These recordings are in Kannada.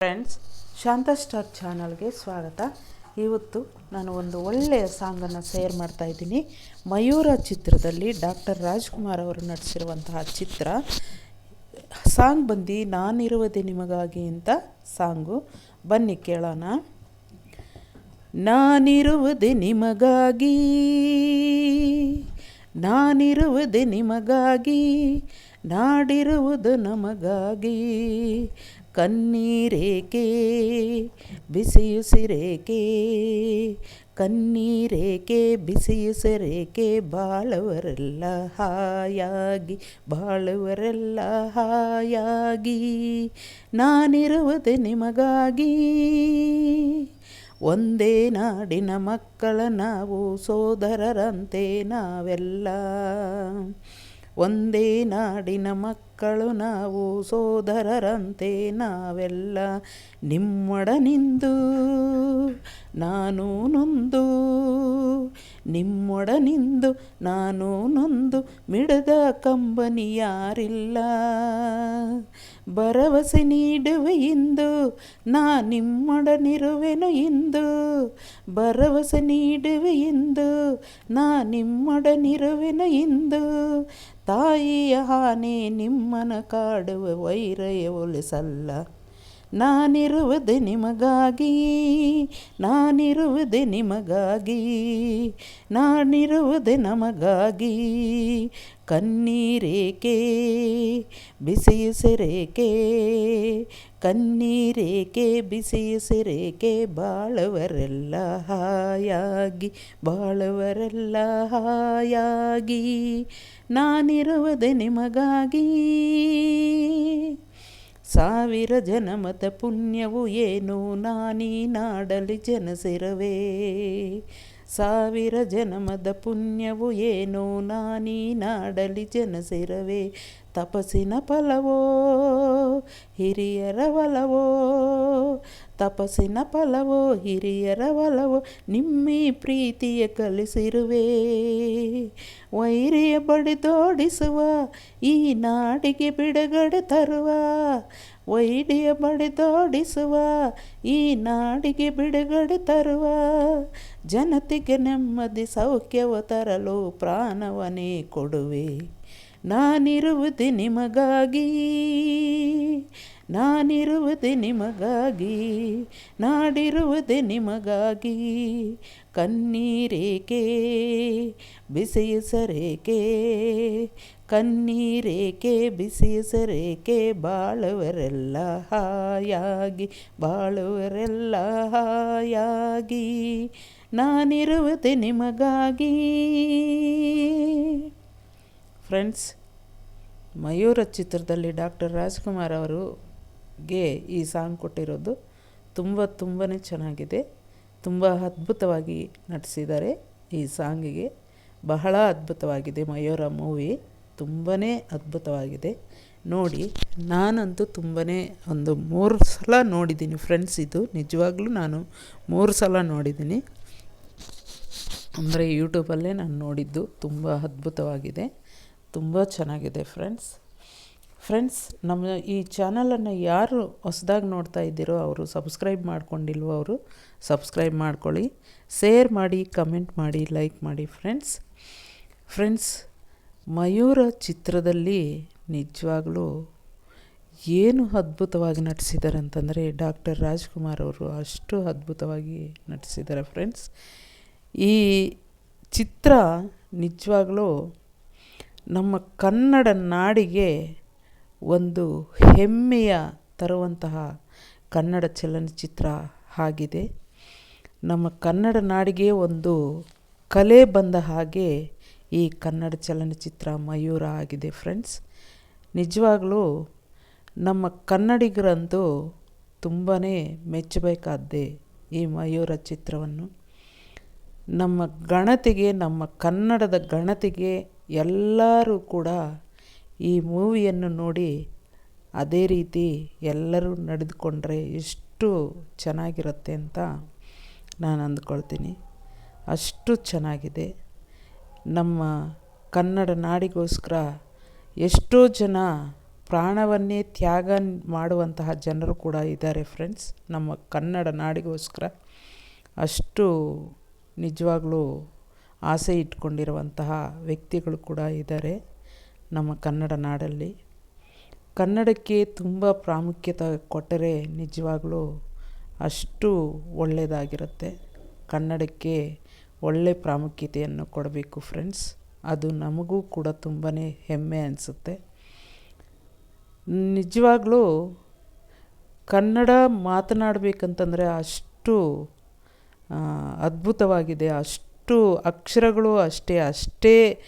ಫ್ರೆಂಡ್ಸ್ ಶಾಂತ ಸ್ಟಾರ್ ಚಾನಲ್ಗೆ ಸ್ವಾಗತ. ಇವತ್ತು ನಾನು ಒಂದು ಒಳ್ಳೆಯ ಸಾಂಗನ್ನು ಶೇರ್ ಮಾಡ್ತಾ ಇದ್ದೀನಿ. ಮಯೂರ ಚಿತ್ರದಲ್ಲಿ ಡಾಕ್ಟರ್ ರಾಜ್ಕುಮಾರ್ ಅವರು ನಟಿಸಿರುವಂತಹ ಚಿತ್ರ. ಸಾಂಗ್ ಬಂದು ನಾನಿರುವುದೇ ನಿಮಗಾಗಿ ಅಂತ ಸಾಂಗು. ಬನ್ನಿ ಕೇಳೋಣ. ನಾನಿರುವುದೇ ನಿಮಗಾಗಿ. ನಾನಿರುವುದೇ ನಿಮಗಾಗಿ. ನಾಡಿರುವುದು ನಮಗಾಗಿ. ಕಣ್ಣೀರೇಕೆ? ಬಿಸಿಯುಸಿರೇಕೆ? ಕನ್ನೀರೇಕೆ ಬಿಸಿಯುಸಿರೇಕೆ? ಬಾಳವರೆಲ್ಲ ಹಾಯಾಗಿ, ಬಾಳುವರೆಲ್ಲ ಹಾಯಾಗಿ ನಾನಿರುವುದೇ ನಿಮಗಾಗಿ. ಒಂದೇ ನಾಡಿನ ಮಕ್ಕಳ ನಾವು ಸೋದರರಂತೆ ನಾವೆಲ್ಲ. ಒಂದೇ ನಾಡಿನ ಮಕ್ಕಳು ನಾವು ಸೋದರರಂತೆ ನಾವೆಲ್ಲ ನಿಮ್ಮೊಡನಿಂದು. ನಾನು ನೊಂದು ನಿಮ್ಮೊಡನಿಂದು ನಾನು ನೊಂದು ಮಿಡದ ಕಂಬನಿ ಯಾರಿಲ್ಲ ಭರವಸೆ ನೀಡುವೆ ಇಂದು, ನಾ ನಿಮ್ಮೊಡನಿರುವೆನು ಇಂದು. ಭರವಸೆ ನೀಡುವೆ ಇಂದು, ನಾ ನಿಮ್ಮೊಡನಿರುವೆನು ಇಂದು. ತಾಯಿಯ ಹಾನೆ ನಿಮ್ಮನ ಕಾಡುವ ವೈರಯ ಒಲಿಸಲ್ಲ. ನಾನಿರುವುದೇ ನಿಮಗಾಗಿ ನಾನಿರುವುದೇ ನಿಮಗಾಗಿ, ನಾನಿರುವುದೇ ನಮಗಾಗಿ. ಕಣ್ಣೀರೇಕೆ, ಬಿಸಿಯುಸಿರೇಕೆ ಕಣ್ಣೀರೇಕೆ, ಬಿಸಿಯುಸಿರೇಕೆ, ಬಾಳವರೆಲ್ಲ ಹಾಯಾಗಿ ಬಾಳವರೆಲ್ಲ ಹಾಯಾಗಿ, ನಾನಿರುವುದೇ ನಿಮಗಾಗಿ. ಸಾವಿರ ಜನಮತ ಪುಣ್ಯವು ಏನು ನಾನೀ ನಾಡಲಿ ಜನಸಿರವೇ? ಸಾವಿರ ಜನಮದ ಪುಣ್ಯವು ಏನು ನಾನೀ ನಾಡಲಿ ಜನಸಿರವೇ? ತಪಸ್ಸಿನ ಫಲವೋ, ಹಿರಿಯರ ಒಲವೋ ತಪಸ್ಸಿನ ಫಲವೋ, ಹಿರಿಯರ ಒಲವೋ, ನಿಮ್ಮಿ ಪ್ರೀತಿಯ ಕಲಿಸಿರುವೆ. ವೈರಿಯ ಬಡಿದೋಡಿಸುವ ಈ ನಾಡಿಗೆ ಬಿಡುಗಡೆ ತರುವ. ವೈರಿಯ ಬಡಿದೋಡಿಸುವ ಈ ನಾಡಿಗೆ ಬಿಡುಗಡೆ ತರುವ. ಜನತೆಗೆ ನೆಮ್ಮದಿ, ಸೌಖ್ಯವ ತರಲು ಪ್ರಾಣವನೇ ಕೊಡುವೆ. ನಾನಿರುವುದೇ ನಿಮಗಾಗಿ. ನಾನಿರುವುದೇ ನಿಮಗಾಗಿ. ನಾಡಿರುವುದೇ ನಿಮಗಾಗಿ. ಕಣ್ಣೀರೇಕೆ? ಬಿಸಿಯುಸರೇಕೆ? ಕಣ್ಣೀರೇಕೆ? ಬಿಸಿಯುಸರೇಕೆ? ಬಾಳುವರೆಲ್ಲ ಹಾಯಾಗಿ ಬಾಳುವರೆಲ್ಲ ಹಾಯಾಗಿ. ನಾನಿರುವುದೇ ನಿಮಗಾಗಿ. ಫ್ರೆಂಡ್ಸ್, ಮಯೂರ ಚಿತ್ರದಲ್ಲಿ ಡಾಕ್ಟರ್ ರಾಜ್ಕುಮಾರ್ ಅವರುಗೆ ಈ ಸಾಂಗ್ ಕೊಟ್ಟಿರೋದು ತುಂಬ ತುಂಬಾ ಚೆನ್ನಾಗಿದೆ. ತುಂಬ ಅದ್ಭುತವಾಗಿ ನಟಿಸಿದ್ದಾರೆ ಈ ಸಾಂಗಿಗೆ. ಬಹಳ ಅದ್ಭುತವಾಗಿದೆ ಮಯೂರ ಮೂವಿ. ತುಂಬಾ ಅದ್ಭುತವಾಗಿದೆ. ನೋಡಿ, ನಾನಂತೂ ತುಂಬಾ ಒಂದು ಮೂರು ಸಲ ನೋಡಿದ್ದೀನಿ ಫ್ರೆಂಡ್ಸ್ ಇದು. ನಿಜವಾಗ್ಲೂ ನಾನು ಮೂರು ಸಲ ನೋಡಿದ್ದೀನಿ. ಅಂದರೆ ಯೂಟ್ಯೂಬಲ್ಲೇ ನಾನು ನೋಡಿದ್ದು. ತುಂಬ ಅದ್ಭುತವಾಗಿದೆ. ತುಂಬ ಚೆನ್ನಾಗಿದೆ ಫ್ರೆಂಡ್ಸ್ ಫ್ರೆಂಡ್ಸ್ ನಮ್ಮ ಈ ಚಾನಲನ್ನು ಯಾರು ಹೊಸದಾಗಿ ನೋಡ್ತಾ ಇದ್ದೀರೋ ಅವರು ಸಬ್ಸ್ಕ್ರೈಬ್ ಮಾಡ್ಕೊಂಡಿಲ್ವೋ ಅವರು ಸಬ್ಸ್ಕ್ರೈಬ್ ಮಾಡ್ಕೊಳ್ಳಿ. ಶೇರ್ ಮಾಡಿ ಕಮೆಂಟ್ ಮಾಡಿ ಲೈಕ್ ಮಾಡಿ ಫ್ರೆಂಡ್ಸ್ ಫ್ರೆಂಡ್ಸ್ ಮಯೂರ ಚಿತ್ರದಲ್ಲಿ ನಿಜವಾಗ್ಲೂ ಏನು ಅದ್ಭುತವಾಗಿ ನಟಿಸಿದ್ದಾರೆ ಅಂತಂದರೆ ಡಾಕ್ಟರ್ ರಾಜ್ಕುಮಾರ್ ಅವರು ಅಷ್ಟು ಅದ್ಭುತವಾಗಿ ನಟಿಸಿದ್ದಾರೆ ಫ್ರೆಂಡ್ಸ್ ಈ ಚಿತ್ರ ನಿಜವಾಗ್ಲೂ ನಮ್ಮ ಕನ್ನಡ ನಾಡಿಗೆ ಒಂದು ಹೆಮ್ಮೆಯ ತರುವಂತಹ ಕನ್ನಡ ಚಲನಚಿತ್ರ ಆಗಿದೆ. ನಮ್ಮ ಕನ್ನಡ ನಾಡಿಗೆ ಒಂದು ಕಲೆ ಬಂದ ಹಾಗೆ ಈ ಕನ್ನಡ ಚಲನಚಿತ್ರ ಮಯೂರ ಆಗಿದೆ ಫ್ರೆಂಡ್ಸ್ ನಿಜವಾಗಲೂ ನಮ್ಮ ಕನ್ನಡಿಗರಂತೂ ತುಂಬಾ ಮೆಚ್ಚಬೇಕಾದ್ದೆ ಈ ಮಯೂರ ಚಿತ್ರವನ್ನು. ನಮ್ಮ ಗಣತಿಗೆ, ನಮ್ಮ ಕನ್ನಡದ ಗಣತಿಗೆ ಎಲ್ಲರೂ ಕೂಡ ಈ ಮೂವಿಯನ್ನು ನೋಡಿ ಅದೇ ರೀತಿ ಎಲ್ಲರೂ ನಡೆದುಕೊಂಡ್ರೆ ಎಷ್ಟು ಚೆನ್ನಾಗಿರುತ್ತೆ ಅಂತ ನಾನು ಅಂದ್ಕೊಳ್ತೀನಿ. ಅಷ್ಟು ಚೆನ್ನಾಗಿದೆ. ನಮ್ಮ ಕನ್ನಡ ನಾಡಿಗೋಸ್ಕರ ಎಷ್ಟೋ ಜನ ಪ್ರಾಣವನ್ನೇ ತ್ಯಾಗ ಮಾಡುವಂತಹ ಜನರು ಕೂಡ ಇದ್ದಾರೆ ಫ್ರೆಂಡ್ಸ್ ನಮ್ಮ ಕನ್ನಡ ನಾಡಿಗೋಸ್ಕರ ಅಷ್ಟು ನಿಜವಾಗ್ಲೂ ಆಸೆ ಇಟ್ಕೊಂಡಿರುವಂತಹ ವ್ಯಕ್ತಿಗಳು ಕೂಡ ಇದ್ದಾರೆ ನಮ್ಮ ಕನ್ನಡ ನಾಡಲ್ಲಿ. ಕನ್ನಡಕ್ಕೆ ತುಂಬ ಪ್ರಾಮುಖ್ಯತೆ ಕೊಟ್ಟರೆ ನಿಜವಾಗ್ಲೂ ಅಷ್ಟು ಒಳ್ಳೆಯದಾಗಿರುತ್ತೆ. ಕನ್ನಡಕ್ಕೆ ಒಳ್ಳೆ ಪ್ರಾಮುಖ್ಯತೆಯನ್ನು ಕೊಡಬೇಕು ಫ್ರೆಂಡ್ಸ್. ಅದು ನಮಗೂ ಕೂಡ ತುಂಬಾ ಹೆಮ್ಮೆ ಅನಿಸುತ್ತೆ. ನಿಜವಾಗ್ಲೂ ಕನ್ನಡ ಮಾತನಾಡಬೇಕಂತಂದರೆ ಅಷ್ಟು ಅದ್ಭುತವಾಗಿದೆ, ಅಷ್ಟು ಅಕ್ಷರಗಳು ಅಷ್ಟೇ ಅಷ್ಟೇ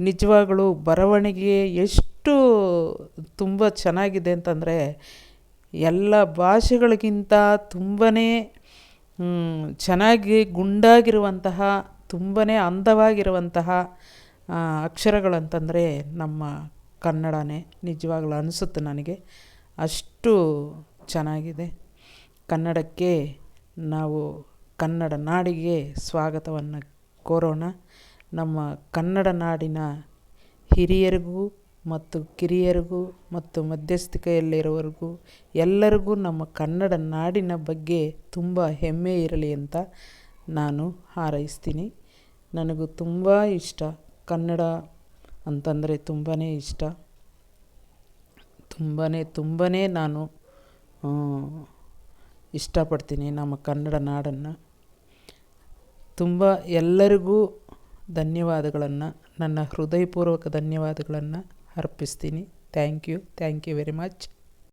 ನಿಜವಾಗ್ಲೂ ಬರವಣಿಗೆ ಎಷ್ಟು ತುಂಬ ಚೆನ್ನಾಗಿದೆ ಅಂತಂದರೆ ಎಲ್ಲ ಭಾಷೆಗಳಿಗಿಂತ ತುಂಬಾ ಚೆನ್ನಾಗಿ ಗುಂಡಾಗಿರುವಂತಹ ತುಂಬಾ ಅಂದವಾಗಿರುವಂತಹ ಅಕ್ಷರಗಳಂತಂದರೆ ನಮ್ಮ ಕನ್ನಡನೇ ನಿಜವಾಗ್ಲೂ ಅನಿಸುತ್ತೆ ನನಗೆ. ಅಷ್ಟು ಚೆನ್ನಾಗಿದೆ. ಕನ್ನಡಕ್ಕೆ ನಾವು ಕನ್ನಡ ನಾಡಿಗೆ ಸ್ವಾಗತವನ್ನು ಕೋರೋಣ ನಮ್ಮ ಕನ್ನಡ ನಾಡಿನ ಹಿರಿಯರಿಗೂ ಮತ್ತು ಕಿರಿಯರಿಗೂ ಮತ್ತು ಮಧ್ಯಸ್ಥಿಕೆಯಲ್ಲಿರೋವರೆಗೂ ಎಲ್ಲರಿಗೂ ನಮ್ಮ ಕನ್ನಡ ನಾಡಿನ ಬಗ್ಗೆ ತುಂಬ ಹೆಮ್ಮೆ ಇರಲಿ ಅಂತ ನಾನು ಹಾರೈಸ್ತೀನಿ. ನನಗೂ ತುಂಬ ಇಷ್ಟ ಕನ್ನಡ ಅಂತಂದರೆ ತುಂಬಾ ಇಷ್ಟ. ತುಂಬಾ ತುಂಬಾ ನಾನು ಇಷ್ಟಪಡ್ತೀನಿ ನಮ್ಮ ಕನ್ನಡ ನಾಡನ್ನು. ತುಂಬ ಎಲ್ಲರಿಗೂ ಧನ್ಯವಾದಗಳನ್ನು ನನ್ನ ಹೃದಯಪೂರ್ವಕ ಧನ್ಯವಾದಗಳನ್ನು ಅರ್ಪಿಸ್ತೀನಿ. Thank you thank you very much